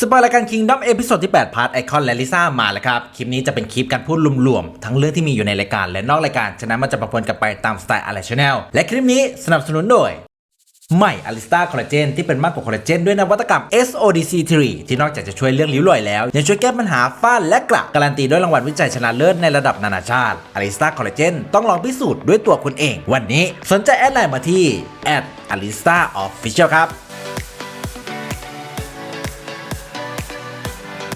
สปอยรายการ Kingdom เอพิโซดที่ 8 พาร์ทไอคอนและลิซ่ามาแล้วครับ คลิปนี้จะเป็นคลิปการพูดรวมๆ ทั้งเรื่องที่มีอยู่ในรายการและนอกรายการ ฉะนั้นมันจะประปนกันไปตามสไตล์อะไรชแนลและคลิปนี้สนับสนุนโดยใหม่อลิสตาคอลลาเจนที่เป็นมากกว่าคอลลาเจนด้วยนวัตกรรม SODC3 ที่นอกจากจะช่วยเรื่องริ้วรอยแล้ว ยังช่วยแก้ปัญหาฝ้าและกระการันตีด้วยรางวัลวิจัยชนะเลิศในระดับนานาชาติอลิสตาคอลลาเจนต้องลองพิสูจน์ด้วยตัวคุณเอง วันนี้สนใจแอดไลน์มาที่ a l i s t a Official ครับ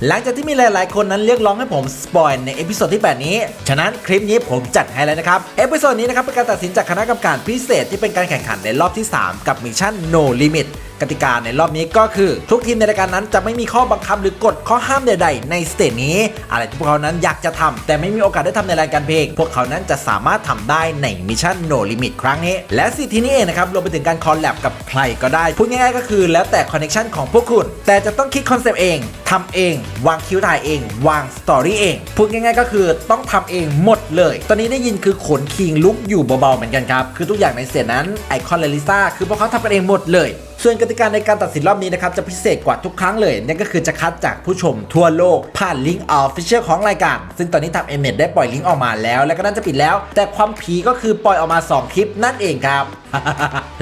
หลังจากที่มีหลาย ๆ คนนั้นเรียกร้องให้ผมสปอยในเอพิโซดที่ 8 นี้ ฉะนั้นคลิปนี้ผมจัดให้แล้วนะครับ เอพิโซดนี้นะครับเป็นการตัดสินจากคณะกรรมการพิเศษที่เป็นการแข่งขันในรอบที่ 3 กับมิชชั่น No Limit กติกาในรอบนี้ก็คือ ทุกทีมในรายการนั้นจะไม่มีข้อบังคับหรือกฎข้อห้ามใด ๆ ในสเตจนี้ อะไรที่พวกเขานั้นอยากจะทำแต่ไม่มีโอกาสได้ทำในรายการเพลง พวกเขานั้นจะสามารถทำได้ในมิชชั่น No Limit ครั้งนี้ และสิทธินี้เองนะครับรวมไปถึงการคอลแลบกับใครก็ได้พูดง่ายๆก็คือ แล้วแต่คอนเน t ชันของพวกคุณ แต่จะต้องคิดคอนเซปต์เองทำเอง วางคิวถ่ายเอง วางสตอรี่เองพูดง่ายๆก็คือต้องทำเองหมดเลย ตอนนี้ได้ยินคือขนคิงลุกอยู่เบาๆเหมือนกันครับคือทุกอย่างในเสียนั้นไอคอนและลิซ่าคือพวกเขาทำกันเองหมดเลย ส่วนกติกาในการตัดสินรอบนี้นะครับจะพิเศษกว่าทุกครั้งเลยนั่นก็คือจะคัดจากผู้ชมทั่วโลกผ่านลิงก์ออฟฟิเชียลของรายการ ซึ่งตอนนี้ทางเอเมดได้ปล่อยลิงก์ออกมาแล้ว และก็น่าจะปิดแล้ว แต่ความผีก็คือปล่อยออกมา 2 คลิปนั่นเองครับ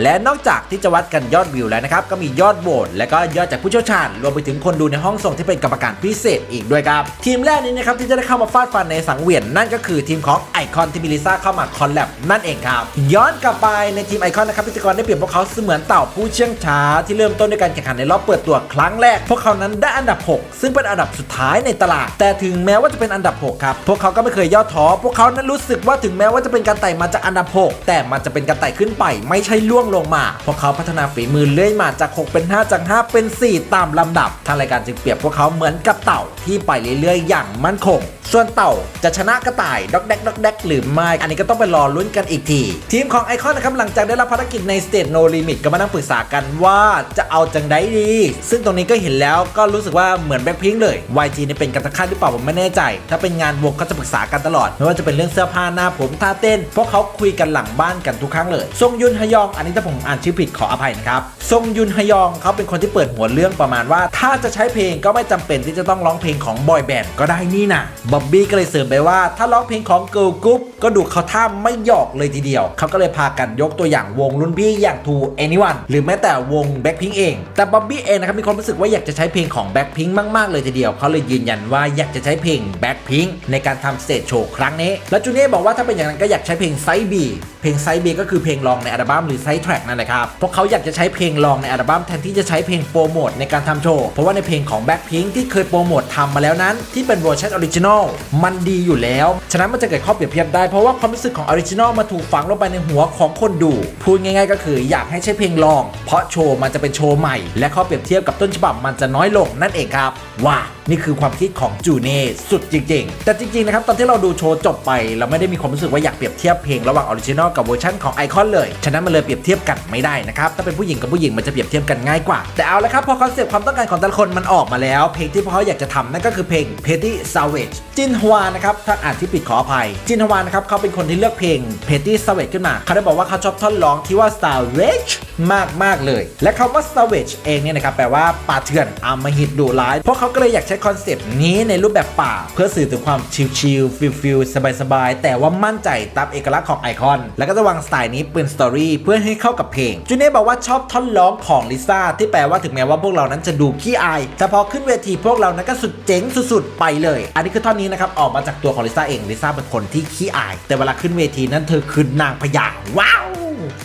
และนอกจากที่จะวัดกันยอดวิวแล้วนะครับ ก็มียอดโหวตและก็ยอดจากผู้เชี่ยวชาญ รวมไปถึงคนดูในห้องส่งที่เป็นกรรมการพิเศษอีกด้วยครับ ทีมแรกนี้นะครับที่จะได้เข้ามาฟาดฟันในสังเวียนนั่นก็คือทีมของไอคอนที่มิลิซ่าเข้ามาคอลแลบนั่นเองครับย้อนกลับไปในทีมไอคอนนะครับพิธีกรได้เปรียบพวกเขาเสมือนเต่าผู้เชื่องช้า ที่เริ่มต้นด้วยการแข่งขันในรอบเปิดตัวครั้งแรก พวกเขานั้นได้อันดับ 6 ซึ่งเป็นอันดับสุดท้ายในตลาด แต่ถึงแม้ว่าจะเป็นอันดับ 6 ครับ พวกเขาก็ไม่เคยย่อท้อพวกเขานั้นรู้สึกว่าถึงแม้ว่าจะเป็นการไต่มาจากอันดับ 6 แต่มันจะเป็นการไต่ขึ้นไปไม่ใช่ล่วงลงมา พวกเขาพัฒนาฝีมือเรื่อยมาจาก 6 เป็น 5 จาก 5 เป็น 4 ตามลำดับ ทางรายการจึงเปรียบพวกเขาเหมือนกับเต่าที่ไปเรื่อยๆ อย่างมั่นคง ส่วนเต่าจะชนะกระต่ายด็อกแดกด็อกแดกหรือไม่ อันนี้ก็ต้องไปรอลุ้นกันอีกที ทีมของไอคอนนะครับหลังจากได้รับภารกิจในสเต e โนลิมิตก็มานั่งปรึกษากันว่าจะเอาจังไดดี ซึ่งตรงนี้ก็เห็นแล้วก็รู้สึกว่าเหมือนแบ็คพิงเลย YG นี่เป็นกันตะค่ายหรือเปล่าผมไม่แน่ใจ ถ้าเป็นงานวงก็จะปรึกษากันตลอด ไม่ว่าจะเป็นเรื่องเสื้อผ้าหน้าผมท่าเต้นพวกเขาคุยกันหลังบ้านกันทุกครั้งเลยซงยุนฮยอง อันนี้ถ้าผมอ่านชื่อผิดขออภัยนะครับซงยุนฮยองเขาเป็นคนที่เปิดหัวเรื่องประมาณว่า ถ้าจะใช้เพลงก็ไม่จำเป็นที่จะต้องร้องเพลงของบอยแบนด์ก็ได้นี่นะบอบบี้ก็เลยเสริมไปว่า ถ้าร้องเพลงของเกิร์ลกรุ๊ปก็ดูเขาท่าไม่หยอกเลยทีเดียว เขาก็เลยพากันยกตัวอย่างวงรุ่นพี่อย่าง To Anyone หรือแม้แต่วง Blackpink เอง แต่บ๊อบบี้เองนะครับมีความรู้สึกว่าอยากจะใช้เพลงของ Blackpink มาก ๆ เลยทีเดียว เขาเลยยืนยันว่าอยากจะใช้เพลง Blackpink ในการทำสเตจโชว์ครั้งนี้ และจูเน่บอกว่าถ้าเป็นอย่างนั้นก็อยากใช้เพลงไซบีเพลงไซบีก็คือเพลงรองในอัลบั้มหรือไซแทร็กนั่นแหละครับ เพราะเขาอยากจะใช้เพลงรองในอัลบั้มแทนที่จะใช้เพลงโปรโมทในการทำโชว์ เพราะว่าในเพลงของ Blackpink ที่เคยโปรโมททำมาแล้วนั้นที่เป็นเวอร์ชันออริจินอลมันดีอยู่แล้ว ฉะนั้นมันจะเกิดข้อเปรียบเทียบได้เพราะว่าความรู้สึกของออริจินอลมาถูกฝังลงไปในหัวของคนดู พูดง่าย ๆ ก็คืออยากให้ใช้เพลงรอง เพราะโชว์มันจะเป็นโชว์ใหม่ และข้อเปรียบเทียบกับต้นฉบับมันจะน้อยลงนั่นเองครับว้านี่คือความคิดของจูเน่สุดจริง ๆ แต่จริง ๆ นะครับ ตอนที่เราดูโชว์จบไป เราไม่ได้มีความรู้สึกว่าอยากเปรียบเทียบเพลงระหว่างออริจินอลกับเวอร์ชันของไอคอนเลย ฉะนั้นมันเลยเปรียบเทียบกันไม่ได้นะครับ ถ้าเป็นผู้หญิงกับผู้หญิงมันจะเปรียบเทียบกันง่ายกว่า แต่เอาละครับพอคอนเซปต์ความต้องการของแต่ละคนมันออกมาแล้ว เพลงที่พวกเขาอยากจะทำนั่นก็คือเพลง Petty Savage จินฮวานะครับถ้าอ่านที่ผิดขออภัย จินฮวานะครับเขาเป็นคนที่เลือกเพลง Petty Savage ขึ้นมา เขาได้บอกว่าเขาชอบท่อนร้องที่ว่า Savage มากมากเลย และคำว่า Savage เองเนี่ยนะครับแปลว่าป่าเถื่อนอำมหิตดุร้าย เพวกเขาก็เลยอยากใช้คอนเซปต์นี้ในรูปแบบป่า เพื่อสื่อถึงความชิลๆฟิลๆสบายๆ แต่ว่ามั่นใจตามเอกลักษณ์ของไอคอน แล้วก็จะวางสไตล์นี้เป็นสตอรี่เพื่อให้เข้ากับเพลงจูเน่บอกว่าชอบท่อนร้องของลิซ่าที่แปลว่าถึงแม้ว่าพวกเรานั้นจะดูขี้อายแต่พอขึ้นเวทีพวกเรานั้นก็สุดเจ๋งสุดๆไปเลย อันนี้คือท่อนนี้นะครับออกมาจากตัวของลิซ่าเองลิซ่าเป็นคนที่ขี้อาย แต่เวลาขึ้นเวทีนั้นเธอคือนางพญาว้าว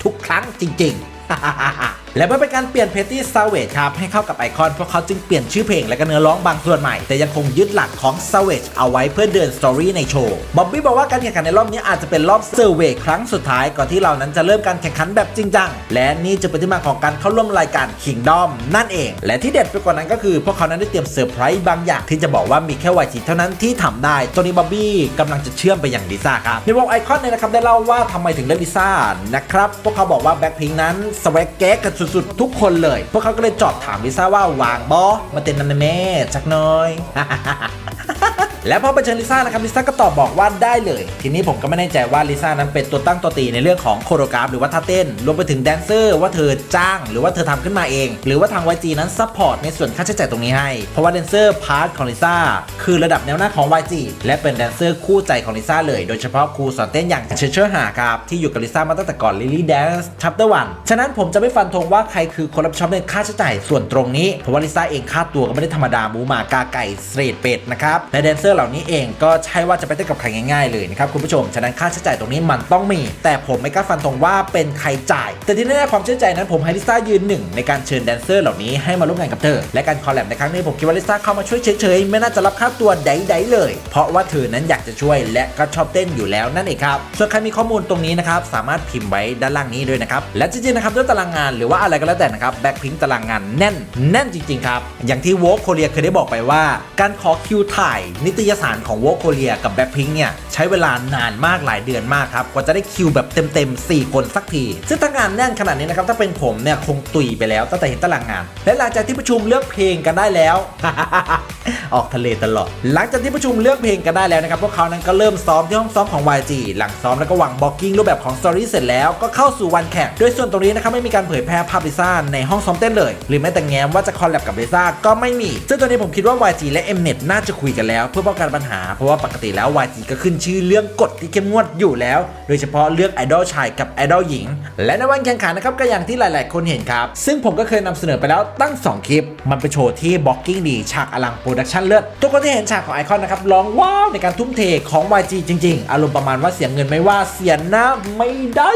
ทุกครั้งจริง ๆ และเพื่อเป็นการเปลี่ยนเพตตี้ซาเวจครับให้เข้ากับไอคอนพวกเขาจึงเปลี่ยนชื่อเพลงและก็เนื้อร้องบางส่วนใหม่ แต่ยังคงยึดหลักของซาเวจเอาไว้เพื่อเดินสตอรี่ในโชว์บ๊อบบี้บอกว่าการแข่งขันในรอบนี้อาจจะเป็นรอบเซอร์เวย์ครั้งสุดท้ายก่อนที่เรานั้นจะเริ่มการแข่งขันแบบจริงจังและนี่จะเป็นที่มาของการเข้าร่วมรายการ Kingdom นั่นเอง และที่เด็ดไปกว่านั้นก็คือ พวกเขานั้นได้เตรียมเซอร์ไพรส์บางอย่างที่จะบอกว่ามีแค่วายจีเท่านั้นที่ทำได้ตัวนี้บ๊อบบี้กำลังจะเชื่อมไปอย่างลิซ่าครับในวงไอคอนเนี่ยนะครับได้เล่าว่าทำไมถึงเลือกลิซ่านะครับพวกเขาบอกว่าแบ็คพิงนั้นสวกแก๊กกันสุสุดๆ ทุกคนเลย พวกเขาก็เลยจอดถามลิซ่าว่าวางบอมาเต้นนันนะแม่จักหน้อย และพอไปเชิญลิซ่านะครับลิซ่าก็ตอบบอกว่าได้เลย ทีนี้ผมก็ไม่แน่ใจว่าลิซ่านั้นเป็นตัวตั้งตัวตีในเรื่องของโคโรกราฟหรือว่าท่าเต้น รวมไปถึงแดนเซอร์ว่าเธอจ้าง หรือว่าเธอทำขึ้นมาเอง หรือว่าทาง YG นั้นซัพพอร์ตในส่วนค่าใช้จ่ายตรงนี้ให้ เพราะว่าแดนเซอร์พาร์ทของลิซ่าคือระดับแนวหน้าของ YG และเป็นแดนเซอร์คู่ใจของลิซ่าเลย โดยเฉพาะครูสอนเต้นอย่างเชเชอร์หาครับที่อยู่กับลิซ่ามาตั้งแต่ก่อน Lily Dance Chapter 1ฉะนั้นผมจะไม่ฟันธงว่าใครคือคนรับผิดชอบในค่าใช้จ่ายส่วนตรงนี้เพราะว่าลิซ่าเองค่าตัวก็ไม่ได้ธรรมดาหมูหมากาไก่สตรทเป็ดนะครับและแดนเซอร์เหล่านี้เองก็ใช่ว่าจะไปเต้นกับใครง่ายๆเลยนะครับคุณผู้ชม ฉะนั้นค่าใช้จ่ายตรงนี้มันต้องมี แต่ผมไม่กล้าฟันธงว่าเป็นใครจ่าย แต่ที่แน่ๆความเชื่อใจนั้นผมให้ลิซ่ายืนหนึ่งในการเชิญแดนเซอร์เหล่านี้ให้มาร่วมงานกับเธอ และการคอลแลบในครั้งนี้ผมคิดว่าลิซ่าเข้ามาช่วยเฉยๆไม่น่าจะรับค่าตัวใดๆเลย เพราะว่าเธอนั้นอยากจะช่วยและก็ชอบเต้นอยู่แล้วนั่นเองครับส่วนใครมีข้อมูลตรงนี้นะครับสามารถพิมพ์ไว้ด้านล่างนี้ด้วยนะครับและจริงๆนะครับด้วยตารางงานหรือว่าอะไรก็แล้วแต่นะครับแบ็คพิงตารางงานแน่นแน่นจริงๆครับอย่างที่โวกโคเรียเคยได้บอกไปว่า การขอคิวถ่ายนิตยสารของโวกโคเรียกับแบ็คพิงเนี่ย ใช้เวลานานมากหลายเดือนมากครับ กว่าจะได้คิวแบบเต็มๆ 4 คนสักที ซึ่งถ้างานแน่นขนาดนี้นะครับ ถ้าเป็นผมเนี่ย คงตุยไปแล้วตั้งแต่เห็นตารางงาน และหลังจากที่ประชุมเลือกเพลงกันได้แล้ว ออกทะเลตลอด หลังจากที่ประชุมเลือกเพลงกันได้แล้วนะครับพวกเขานั้นก็เริ่มซ้อมที่ห้องซ้อมของ YG หลังซ้อมแล้วก็วางบล็อกกิ้งรูปแบบของสตอรี่เสร็จแล้วก็เข้าสู่วันแข่งโดยส่วนตรงนี้นะครับไม่มีการเผยแพร่ภาพลิซ่าในห้องซ้อมเต้นเลย หรือแม้แต่แง้มว่าจะคอลแลบกับลิซ่าก็ไม่มีซึ่งตอนนี้ผมคิดว่า YG และ Mnet น่าจะคุยกันแล้ว เพื่อปกันปัญหา เพราะว่าปกติแล้ว YG ก็ขึ้นชื่อเรื่องกฎที่เข้มงวดอยู่แล้ว โดยเฉพาะเรื่องไอดอลชายกับไอดอลหญิง และในวันแข่งขันนะครับก็อย่างที่หลาย ๆ คนเห็นครับ ซึ่งผมก็เคยนำเสนอไปแล้วตั้ง 2 คลิป มันเป็นโชว์ที่บ็อกกิ้งดีฉากอลังโปรดักชั่นเลิศทุกคนที่เห็นฉากของไอคอนนะครับร้องว้าวในการทุ่มเทของ YG จริง ๆ อารมณ์ประมาณว่าเสียเงินไม่ว่าเสียหน้าไม่ได้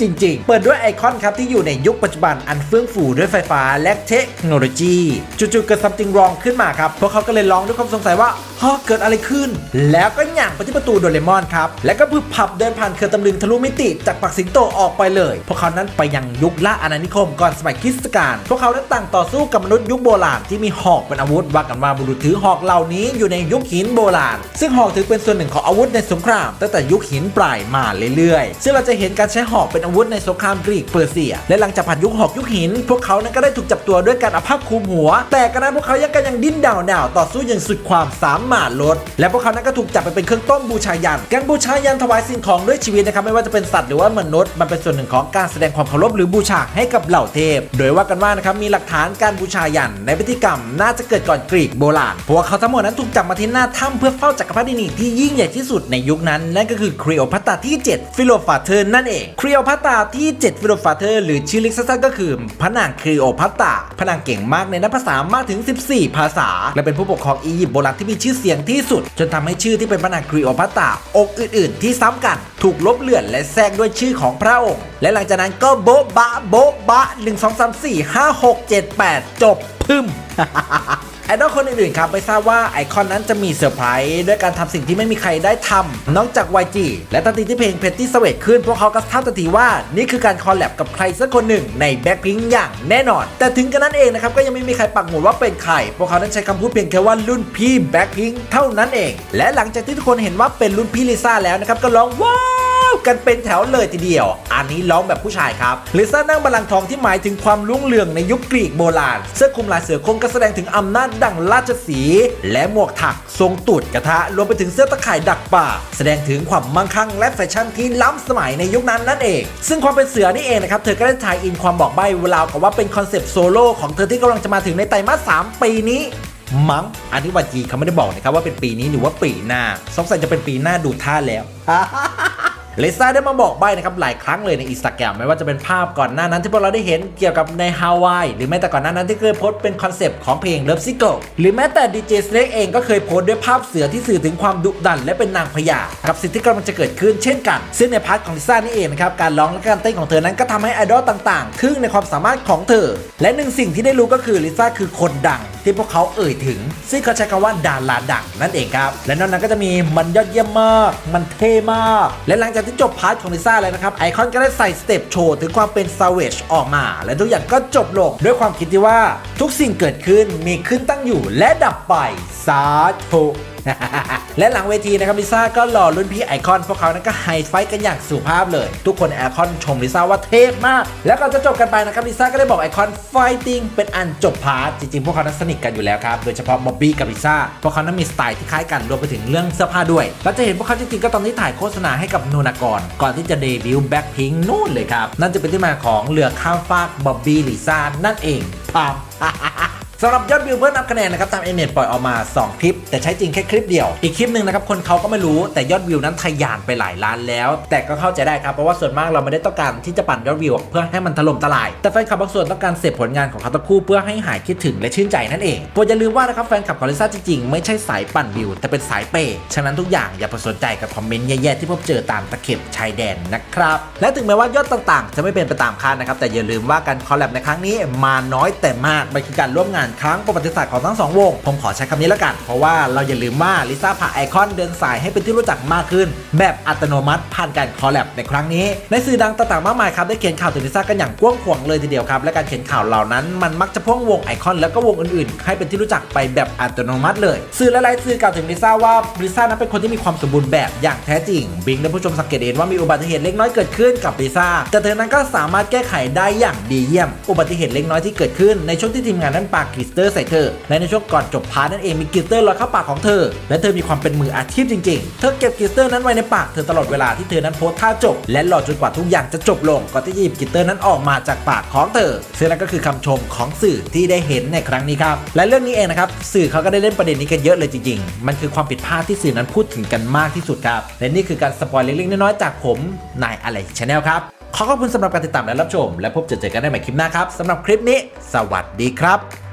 จริง ๆ เปิดด้วยไอคอนครับที่อยู่ในยุคปัจจุบันอันเฟื่องฟูด้วยไฟฟ้าและเทคโนโลยีจู่ๆเกิด something wrong ขึ้นมาครับพวกเขาก็เลยร้องด้วยความสงสัยว่าฮะเกิดอะไรขึ้น แล้วก็หย่างไปที่ประตูโดเรมอนครับ แล้วก็พึบพับเดินผ่านเขื่อนตำลึงทะลุมิติจากปักสิงโตออกไปเลย พวกเขานั้นไปยังยุคล่าอาณานิคมก่อนสมัยคริสตกาลพวกเขานั้นต่างต่อสู้กับมนุษย์ยุคโบราณที่มีหอกเป็นอาวุธว่ากันว่าบุรุษถือหอกเหล่านี้อยู่ในยุคหินโบราณ ซึ่งหอกถือเป็นส่วนหนึ่งของอาวุธในสงครามตั้งแต่ยุคหินปลายมาเรื่อยๆ ซึ่งเราจะเห็นการใช้หอกเป็นอาวุธในสงครามกรีกเปอร์เซีย และหลังจากผ่านยุคหอกยุคหิน พวกเขานั้นก็ได้ถูกจับตัวด้วยการอาผ้าคลุมหัว แต่กระนั้นพวกเขายังกันยังดิ้นดาวดาวต่อสู้อย่างสุดความสามารถลด และพวกเขานั้นก็ถูกจับไปเป็นเครื่องต้มบูชายันการบูชายันถวายสิ่งของด้วยชีวิตนะครับไม่ว่าจะเป็นสัตว์หรือว่ามนุษย์มันเป็นส่วนหนึ่งของการแสดงความเคารพหรือบูชาให้กับเหล่าเทพ โดยว่ากันว่านะครับมีหลักฐานการบูชายันในพิธีกรรมน่าจะเกิดก่อนกรีกโบราณเพราะว่าเขาทั้งหมดนั้นถูกจับมาที่หน้าถ้ำเพื่อเฝ้าจักรพรรดินีที่ยิ่งใหญ่ที่สุดในยุคนั้นนั่นก็คือครีโอพัตตาที่ 7 ฟิโลฟาเธอร์นั่นเองครีโอพัตตาที่7ฟิโลฟาเธอร์หรือชื่อเล็กสั้นๆก็คือพระนางครีโอพัตตาพระนางเก่งมากในนักภาษามากถึง 14 ภาษา และเป็นผู้ปกครองอียิปต์โบราณที่มีชื่อเสียงที่สุด จนทำให้ชื่อที่เป็นพระนางครีโอพัตตาองค์อื่น ๆ ที่ซ้ำกันถูกลบเลือนและแทรกด้วยชื่อของพระองค์ และหลังจากนั้นก็โบ๊ะบะโบ๊ะบะ 1 2 3 4 5 6 7 8 จบพึ่ม ไอดอลคนอื่นๆครับไม่ทราบว่าไอคอนนั้นจะมีเซอร์ไพรส์ด้วยการทำสิ่งที่ไม่มีใครได้ทำนอกจาก YG และทันทีที่เพลงเพ t ตี้สเวทขึ้น พวกเขาก็ทราบทันทีว่านี่คือการคอลแลบกับใครสักคนหนึ่งในแบ็คพิงอย่างแน่นอน แต่ถึงกันนั้นเองนะครับก็ยังไม่มีใครปักหมุดว่าเป็นใคร พวกเขานั้นใช้คำพูดเพียงแค่ว่ารุ่นพี่แบ็คพิงเท่านั้นเอง และหลังจากที่ทุกคนเห็นว่าเป็นรุ่นพี่ลิซ่าแล้วนะครับก็ร้องว้า วกันเป็นแถวเลยทีเดียว อันนี้ร้องแบบผู้ชายครับลิซ่านั่งบัลลังก์ทองที่หมายถึงความรุ่งเรืองในยุคกรีกโบราณ เสื้อคลุมลายเสือคงก็แสดงถึงอำนาจดั่งราชสี และหมวกถักทรงตูดกระทะรวมไปถึงเสื้อตะข่ายดักป่า แสดงถึงความมั่งคั่งและแฟชั่นที่ล้ำสมัยในยุคนั้นนั่นเอง ซึ่งความเป็นเสือนี่เองนะครับเธอก็ได้ถ่ายอินความบอกใบ้เวลากับว่าเป็นคอนเซปต์โซโล่ของเธอที่กำลังจะมาถึงในไตรมาส3ปีนี้มั้งอันนี้วาจีเขาไม่ได้บอกนะครับว่าเป็นปีนี้หรือว่าปีหน้าสงสัยจะเป็นปีหน้าดูท่าแล้ว เลซ่าได้มาบอกใบนะครับหลายครั้งเลยในอินสตาแกรมไม่ว่าจะเป็นภาพก่อนหน้านั้นที่พวกเราได้เห็นเกี่ยวกับในฮาวายหรือแม้แต่ก่อนหน้านั้นที่เคยโพสต์เป็นคอนเซปต์ของเพลง Love Sick หรือแม้แต่ดีเจสเน็กเองก็เคยโพสต์ด้วยภาพเสือที่สื่อถึงความดุดันและเป็นนางพญากับสิ่งที่กำลังจะเกิดขึ้นเช่นกัน ซึ่งในพาร์ทของลิซ่านี่เองนะครับการร้องและการเต้นของเธอนั้นก็ทำให้ไอดอลต่างๆทึ่งในความสามารถของเธอ และหนึ่งสิ่งที่ได้รู้ก็คือลิซ่าคือคนดังที่พวกเขาเอ่ยถึง ซึ่งเขาใช้คำว่าดาราดังนั่นเองครับและนอกนั้นก็จะมีมันยอดเยี่ยมมาก มันเท่มาก และหลังจากที่จบพาร์ทของลิซ่าแล้วนะครับ ไอคอนก็ได้ใส่สเต็ปโชว์ถึงความเป็นซาวเวชออกมา และทุกอย่างก็จบลง ด้วยความคิดที่ว่าทุกสิ่งเกิดขึ้นมีขึ้นตั้งอยู่และดับไปสาธุ และหลังเวทีนะครับลิซ่าก็หล่อรุ่นพี่ไอคอนพวกเขานั้นก็ไฮไฟท์กันอย่างสุภาพเลย ทุกคนไอคอนชมลิซ่าว่าเทพมาก แล้วก่อนจะจบกันไปนะครับลิซ่าก็ได้บอกไอคอนไฟติ้งเป็นอันจบพาร์ทจริงๆพวกเขานั้นสนิทกันอยู่แล้วครับโดยเฉพาะบ๊อบบี้กับลิซ่าพวกเขานั้นมีสไตล์ที่คล้ายกันรวมไปถึงเรื่องเสื้อผ้าด้วยเราจะเห็นพวกเขาจริงๆก็ตอนที่ถ่ายโฆษณาให้กับนูนากรก่อนที่จะเดบิวต์แบ็คพิงนู่นเลยครับนั่นจะเป็นที่มาของเรือข้ามฟากบ๊อบบี้ลิซ่านั่นเองพาม สำหรับยอดวิวเพื่อนับคะแนนนะครับตามเอเน็ตปล่อยออกมา 2 คลิป แต่ใช้จริงแค่คลิปเดียว อีกคลิปหนึ่งนะครับคนเขาก็ไม่รู้แต่ยอดวิวนั้นทะยานไปหลายล้านแล้ว แต่ก็เข้าใจได้ครับเพราะว่าส่วนมากเราไม่ได้ต้องการที่จะปั่นยอดวิวเพื่อให้มันถล่มทลาย แต่แฟนคลับบางส่วนต้องการเสพผลงานของเขาทั้งคู่เพื่อให้หายคิดถึงและชื่นใจนั่นเองโปรดอย่าลืมว่านะครับแฟนคลับของลิซ่าจริงๆไม่ใช่สายปั่นวิวแต่เป็นสายเปย์ฉะนั้นทุกอย่างอย่าไปสนใจกับคอมเมนต์แย่ๆที่พบเจอตามตะเข็บชายแดนนะครับและถึงแม้ว่ายอดต่างๆ จะไม่เป็นไปตามคาดนะครับแต่อย่าลืมว่าการคอลแลบในครั้งนี้มาน้อยแต่มากมันคือการร่วมงานครั้งประวัติศาสตร์ของทั้งสองวง ผมขอใช้คำนี้แล้วกัน เพราะว่าเราอย่าลืมว่าลิซ่าพาไอคอนเดินสายให้เป็นที่รู้จักมากขึ้น แบบอัตโนมัติผ่านการคอลแลบในครั้งนี้ ในสื่อดังต่างๆมากมายครับได้เขียนข่าวถึงลิซ่ากันอย่างกว้างขวางเลยทีเดียวครับและการเขียนข่าวเหล่านั้นมันมักจะพ่วงวงไอคอนแล้วก็วงอื่นๆ ให้เป็นที่รู้จักไปแบบอัตโนมัติเลย สื่อหลายๆสื่อกล่าวถึงลิซ่าว่าลิซ่านั้นเป็นคนที่มีความสมบูรณ์แบบอย่างแท้จริงบิงและผู้ชมสังเกตเห็นว่ามีอุบัติเหตุเล็กน้อยเกิดขึ้นกับลิซ่าแต่เธอนั้นก็สามารถแก้ไขได้อย่างดีเยี่ยม อุบัติเหตุเล็กน้อยที่เกิดขึ้นในช่วงที่ทีมงานนั้นปากกลิสเตอร์ใส่เธอ และในช่วงก่อนจบพาร์ทนั่นเองมีกลิสเตอร์ลอยเข้าปากของเธอ และเธอมีความเป็นมืออาชีพจริงๆ เธอเก็บกลิสเตอร์นั้นไว้ในปากเธอตลอดเวลาที่เธอนั้นโพสท่าจบ และรอจนกว่าทุกอย่างจะจบลงก่อนที่จะหยิบกลิสเตอร์นั้นออกมาจากปากของเธอซึ่งนั่นก็คือคำชมของสื่อที่ได้เห็นในครั้งนี้ครับและเรื่องนี้เองนะครับสื่อเขาก็ได้เล่นประเด็นนี้กันเยอะเลยจริงๆ มันคือความผิดพลาดที่สื่อนั้นพูดถึงกันมากที่สุดครับและนี่คือการสปอยเล็กๆน้อยๆจากผมนายอะไรชาแนลครับขอขอบคุณสำหรับการติดตามและรับชม และพบเจอกันได้ใหม่คลิปหน้าครับสำหรับคลิปนี้ สวัสดีครับ